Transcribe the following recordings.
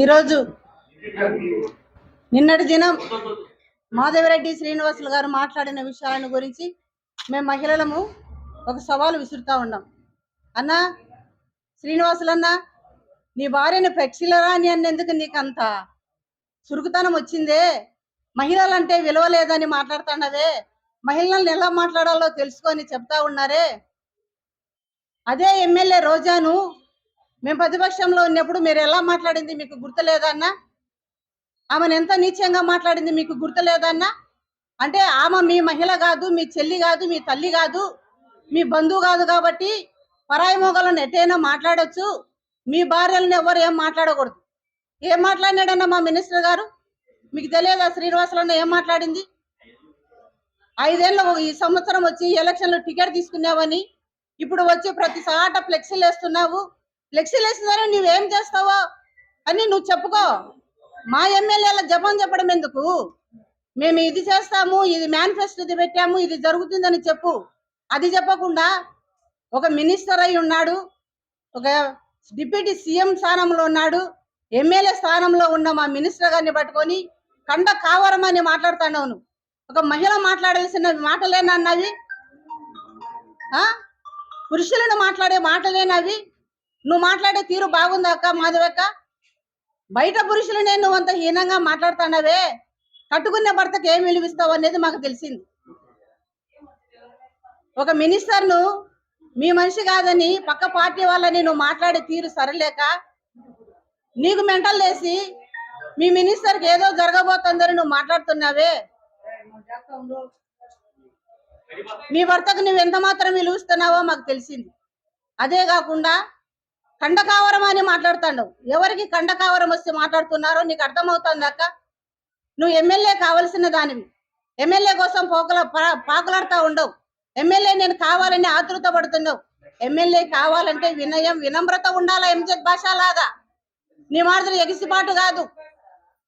ఈరోజు నిన్నటి దినం మాధవరెడ్డి శ్రీనివాసులు గారు మాట్లాడిన విషయాలను గురించి మేము మహిళలము ఒక సవాలు విసురుతా ఉన్నాం. అన్న శ్రీనివాసులన్న నీ భార్యను పెక్షిలరా అని అన్నందుకు నీకు అంత చురుకుతనం వచ్చిందే. మహిళలంటే విలువ లేదని మాట్లాడుతున్నావే మహిళల్ని ఎలా మాట్లాడాలో తెలుసుకొని చెప్తా ఉన్నారే. అదే ఎమ్మెల్యే రోజాను మేము ప్రతిపక్షంలో ఉన్నప్పుడు మీరు ఎలా మాట్లాడింది మీకు గుర్తులేదన్నా? అన్న ఆమెను ఎంత నీచంగా మాట్లాడింది మీకు గుర్తులేదన్నా? అంటే ఆమె మీ మహిళ కాదు మీ చెల్లి కాదు మీ తల్లి కాదు మీ బంధువు కాదు కాబట్టి పరాయి మొగలను ఎట్టైనా మాట్లాడొచ్చు. మీ భార్యలను ఎవరు ఏం మాట్లాడకూడదు. ఏం మాట్లాడినాడన్న మా మినిస్టర్ గారు? మీకు తెలియదా శ్రీనివాసులన్న ఏం మాట్లాడింది? ఐదేళ్ళు ఈ సంవత్సరం వచ్చి ఎలక్షన్లో టికెట్ తీసుకున్నావని ఇప్పుడు వచ్చి ప్రతి సాట ఫ్లెక్సీలు వేస్తున్నావు. ఫ్లెక్సీలు ద్వారా నువ్వేం చేస్తావో అని నువ్వు చెప్పుకో. మా ఎమ్మెల్యేల జపం చెప్పడం ఎందుకు? మేము ఇది చేస్తాము ఇది మేనిఫెస్టో ఇది పెట్టాము ఇది జరుగుతుందని చెప్పు. అది చెప్పకుండా ఒక మినిస్టర్ అయి ఉన్నాడు ఒక డిప్యూటీ సీఎం స్థానంలో ఉన్నాడు ఎమ్మెల్యే స్థానంలో ఉన్న మా మినిస్టర్ గారిని పట్టుకొని కండ కావరం అని మాట్లాడుతున్నావు నువ్వు. ఒక మహిళ మాట్లాడాల్సిన మాటలేనన్నవి? ఆ? పురుషులను మాట్లాడే మాటలేనవి? నువ్వు మాట్లాడే తీరు బాగుందా అక్క మాధవక్క బయట పురుషులనే నువ్వు అంత హీనంగా మాట్లాడుతున్నావే కట్టుకునే భర్తకు ఏం విలువిస్తావు అనేది మాకు తెలిసింది. ఒక మినిస్టర్ను మీ మనిషి కాదని పక్క పార్టీ వాళ్ళని నువ్వు మాట్లాడే తీరు సరలేక నీకు మెంటల్ వేసి మీ మినిస్టర్కి ఏదో జరగబోతుందని నువ్వు మాట్లాడుతున్నావే. మీ భర్తకు నువ్వు ఎంత మాత్రం విలువిస్తున్నావో మాకు తెలిసింది. అదే కాకుండా కండకావరం అని మాట్లాడుతాడు. ఎవరికి కండకావరం వస్తే మాట్లాడుతున్నారో నీకు అర్థమవుతుంది అక్క? నువ్వు ఎమ్మెల్యే కావలసిన దానివి. ఎమ్మెల్యే కోసం పోకల పాకులాడుతూ ఉండవు. ఎమ్మెల్యే నేను కావాలని ఆతృత పడుతున్నావు. ఎమ్మెల్యే కావాలంటే వినయం వినమ్రత ఉండాలా ఎంజెడ్ భాష లాగా నీ మాదిరి ఎగిసిపాటు కాదు.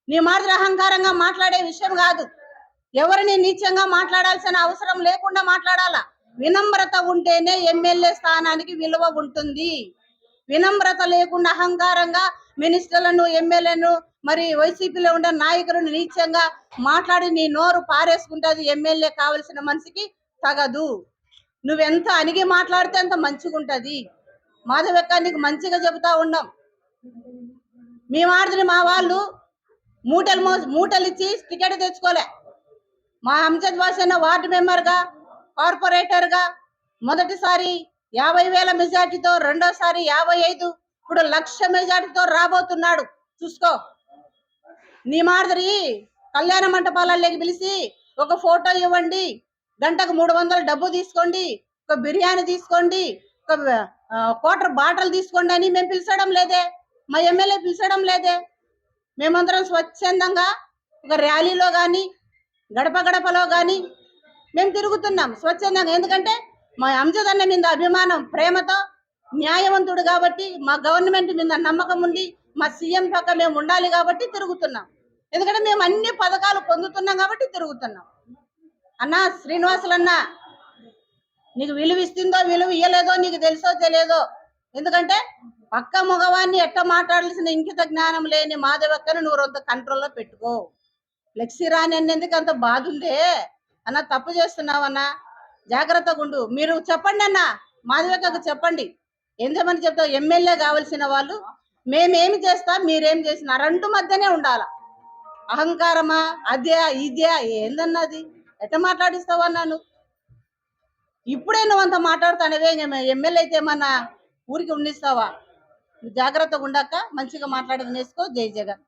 నీ మాదిరి అహంకారంగా మాట్లాడే విషయం కాదు. ఎవరిని నీచంగా మాట్లాడాల్సిన అవసరం లేకుండా మాట్లాడాలా? వినమ్రత ఉంటేనే ఎమ్మెల్యే స్థానానికి విలువ ఉంటుంది. వినమ్రత లేకుండా అహంకారంగా మినిస్టర్లను ఎమ్మెల్యేను మరి వైసీపీలో ఉండే నాయకులను నీచంగా మాట్లాడి నీ నోరు పారేసుకుంటుంది ఎమ్మెల్యే కావలసిన మనిషికి తగదు. నువ్వెంత అణిగి మాట్లాడితే అంత మంచిగా ఉంటది మాధవక్క నీకు మంచిగా చెబుతా ఉన్నాం. మీ మాదిరి మా వాళ్ళు మూటలు మో మూటలు ఇచ్చి టికెట్ తెచ్చుకోలే. మా అంజద్ వాసన్న వార్డు మెంబర్గా కార్పొరేటర్గా మొదటిసారి యాభై వేల మెజార్టీతో రెండోసారి యాభై ఐదు ఇప్పుడు లక్ష మెజార్టీతో రాబోతున్నాడు. చూసుకో. నీ మాదిరి కళ్యాణ మంటపాలలోకి పిలిచి ఒక ఫోటో ఇవ్వండి. గంటకు మూడు వందలు డబ్బు తీసుకోండి. ఒక బిర్యానీ తీసుకోండి. ఒక క్వార్టర్ బాటిల్ తీసుకోండి అని మేము పిలిచడం లేదే. మా ఎమ్మెల్యే పిలిచడం లేదే. మేమందరం స్వచ్ఛందంగా ఒక ర్యాలీలో కానీ గడప గడపలో కానీ మేము తిరుగుతున్నాం స్వచ్ఛందంగా. ఎందుకంటే మా అంజద్ అన్న మీద అభిమానం ప్రేమతో న్యాయవంతుడు కాబట్టి మా గవర్నమెంట్ మీద నమ్మకం ఉంది మా సీఎం పక్క మేము ఉండాలి కాబట్టి తిరుగుతున్నాం. ఎందుకంటే మేము అన్ని పథకాలు పొందుతున్నాం కాబట్టి తిరుగుతున్నాం. అన్న శ్రీనివాసులన్న నీకు విలువ ఇస్తుందో విలువ ఇయ్యలేదో నీకు తెలుసో తెలియదో ఎందుకంటే పక్క మగవాన్ని ఎట్ట మాట్లాడాల్సిన ఇంకిత జ్ఞానం లేని మాధవక్కను నువ్వు రొంత కంట్రోల్లో పెట్టుకో. ఫ్లెక్సీ రాని అన్నందుకు అంత బాధ ఉందే అన్న తప్పు చేస్తున్నావన్నా. జాగ్రత్తగా ఉండు. మీరు చెప్పండి అన్న. మాధవక్కకు చెప్పండి. ఎందుకని చెప్తావు ఎమ్మెల్యే కావాల్సిన వాళ్ళు. మేమేమి చేస్తాం? మీరేం చేసిన రెండు మధ్యనే ఉండాల? అహంకారమా? అదే ఇదే ఏందన్నది? ఎట్ట మాట్లాడిస్తావు అన్నాను ఇప్పుడే నువ్వు అంత మాట్లాడుతానవే. ఎమ్మెల్యే అయితే ఏమన్నా ఊరికి ఉండిస్తావా? నువ్వు జాగ్రత్తగా ఉండక మంచిగా మాట్లాడేది నేర్చుకో. జై జగన్.